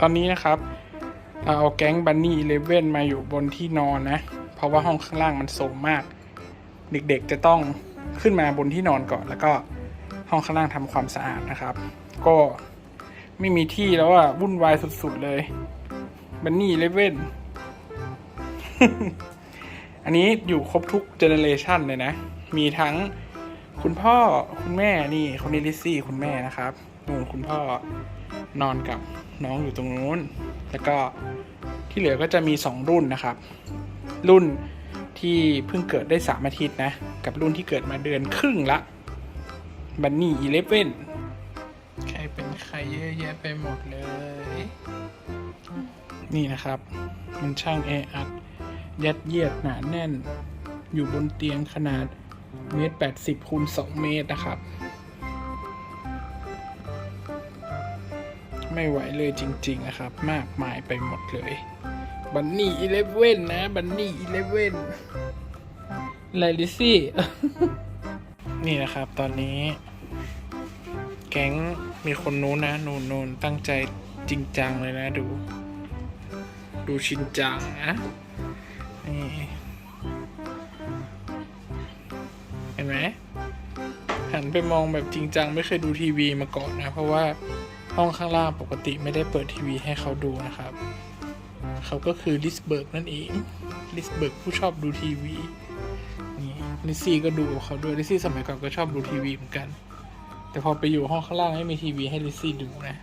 ตอนนี้นะครับเราเอาแก๊งบันนี่เลเว่นมาอยู่บนที่นอนนะ เพราะว่าห้องข้างล่างมันโสมมาก เด็กๆจะต้องขึ้นมาบนที่นอนก่อน แล้วก็ห้องข้างล่างทำความสะอาดนะครับ ก็ไม่มีที่แล้วอะวุ่นวายสุดๆเลยบันนี่เลเว่นอันนี้อยู่ครบทุกเจเนเรชันเลยนะ มีทั้งคุณพ่อคุณแม่นี่คนนี้ลิซซี่คุณแม่นะครับ นู่นคุณพ่อนอนกับน้องอยู่ตรงนู้น แล้วก็ที่เหลือก็จะมีสองรุ่นนะครับ รุ่นที่เพิ่งเกิดได้สามอาทิตย์นะ กับรุ่นที่เกิดมาเดือนครึ่งละบันนี่อีเลฟเว่นใครเป็นใครเยอะแยะไปหมดเลย นี่นะครับ มันช่างแออัด ยัดเยียดหนาแน่น อยู่บนเตียงขนาดเมตรแปดสิบคูณสองเมตรนะครับ ไม่ไหวเลยจริงๆนะครับ มากมายไปหมดเลยบันนี่อีเลฟเว่นนะบันนี่อีเลฟเว่นไลลิซี่ นี่นะครับตอนนี้ แก๊งมีคนนู้นนะนูนนูนตั้งใจจริงจังเลยนะดู ดูชินจังนะนี่เห็นไหมหันไปมองแบบจริงจัง ไม่เคยดูทีวีมาก่อนนะ เพราะว่า ห้องข้างล่างปกติไม่ได้เปิดทีวีให้เขาดูนะครับ เขาก็คือลิสเบิร์กนั่นเองลิสเบิร์กผู้ชอบดูทีวีนี่ลิซซี่ก็ดูกับเขาด้วยลิซซี่สมัยก่อนก็ชอบดูทีวีเหมือนกัน แต่พอไปอยู่ห้องข้างล่างไม่มีทีวีให้ลิซซี่ดูนะ